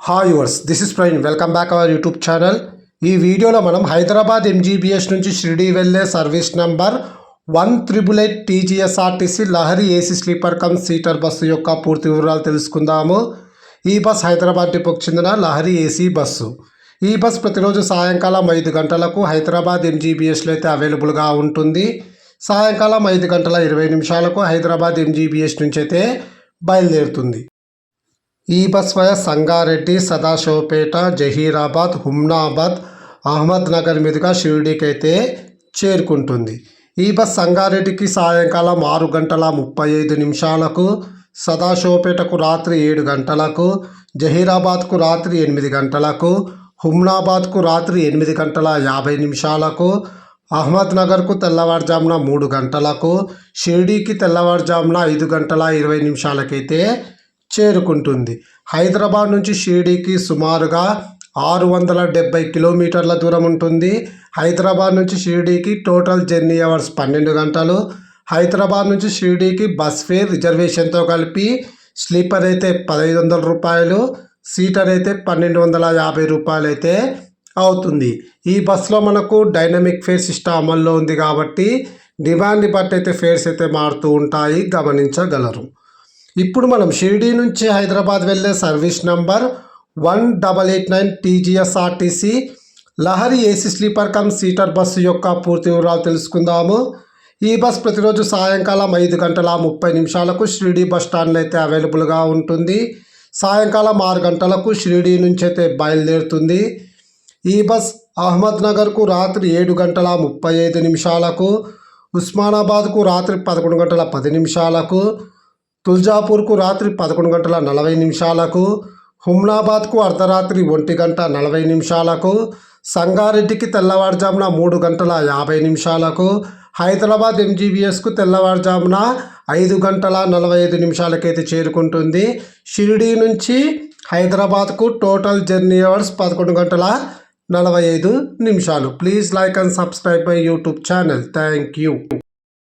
Hi yours this is ప్రైన్ welcome back our YouTube channel ఈ వీడియోలో మనం హైదరాబాద్ ఎంజీబీఎస్ నుంచి షిరిడి వెళ్ళే service number one triple eight TGSRTC Lahari AC sleeper cum seater bus యొక్క పూర్తి వివరాలు తెలుసుకుందాము. ఈ బస్ హైదరాబాద్ డిపోకు చెందిన లహరి ఏసీ బస్సు. ఈ బస్ ప్రతిరోజు సాయంకాలం ఐదు గంటలకు హైదరాబాద్ ఎంజీబీఎస్లో అయితే అవైలబుల్గా ఉంటుంది. సాయంకాలం ఐదు గంటల ఇరవై నిమిషాలకు హైదరాబాద్ ఎంజీబీఎస్ నుంచి అయితే బయలుదేరుతుంది. ఈ బస్ సంగారెడ్డి సదాశివపేట జహీరాబాద్ హుమ్నాబాద్ అహ్మద్ నగర్ మీదుగా షిరిడీకైతే చేరుకుంటుంది. ఈ బస్ సంగారెడ్డికి సాయంకాలం ఆరు గంటల ముప్పై ఐదు నిమిషాలకు సదాశివపేటకు రాత్రి ఏడు గంటలకు జహీరాబాద్కు రాత్రి ఎనిమిది గంటలకు హుమ్నాబాద్కు రాత్రి ఎనిమిది గంటల యాభై నిమిషాలకు అహ్మద్ నగర్కు తెల్లవారుజామున మూడు గంటలకు షిరిడీకి తెల్లవారుజామున ఐదు గంటల ఇరవై నిమిషాలకైతే చేరుకుంటుంది. హైదరాబాద్ నుంచి షిరిడీకి సుమారుగా ఆరు వందల డెబ్బై కిలోమీటర్ల దూరం ఉంటుంది. హైదరాబాద్ నుంచి షిరిడీకి టోటల్ జర్నీ అవర్స్ పన్నెండు గంటలు. హైదరాబాద్ నుంచి షిరిడీకి బస్ ఫేర్ రిజర్వేషన్తో కలిపి స్లీపర్ అయితే పదహైదు వందల రూపాయలు సీటర్ అయితే పన్నెండు వందల యాభై రూపాయలు అయితే అవుతుంది. ఈ బస్సులో మనకు డైనమిక్ ఫేర్ సిస్టమ్ అమల్లో ఉంది కాబట్టి డిమాండ్ని బట్టి అయితే ఫేర్స్ అయితే మారుతూ ఉంటాయి. గమనించగలరు. ఇప్పుడు మనం షిరిడీ నుంచి హైదరాబాద్ వెళ్ళే service number one double eight nine TGSRTC Lahari AC sleeper cum seater bus యొక్క పూర్తి వివరాలు తెలుసుకుందాము. ఈ బస్ ప్రతిరోజు సాయంకాలం ఐదు గంటల ముప్పై నిమిషాలకు షిరిడీ బస్ స్టాండ్లో అయితే అవైలబుల్గా ఉంటుంది. సాయంకాలం ఆరు గంటలకు షిరిడీ నుంచి అయితే బయలుదేరుతుంది. ఈ బస్ అహ్మద్ నగర్కు రాత్రి ఏడు గంటల ముప్పై ఐదు నిమిషాలకు ఉస్మానాబాద్కు రాత్రి పదకొండు గంటల పది నిమిషాలకు తుల్జాపూర్కు రాత్రి పదకొండు గంటల నలభై నిమిషాలకు హుమ్నాబాద్కు అర్ధరాత్రి ఒంటి గంట నలభై నిమిషాలకు సంగారెడ్డికి తెల్లవారుజామున మూడు గంటల యాభై నిమిషాలకు హైదరాబాద్ ఎంజీబీఎస్కు తెల్లవారుజామున ఐదు గంటల నలభై ఐదు నిమిషాలకైతే చేరుకుంటుంది. షిరిడీ నుంచి హైదరాబాద్కు టోటల్ జర్నీ అవర్స్ పదకొండు గంటల నలభై ఐదు నిమిషాలు. Please like and subscribe my YouTube channel. Thank you.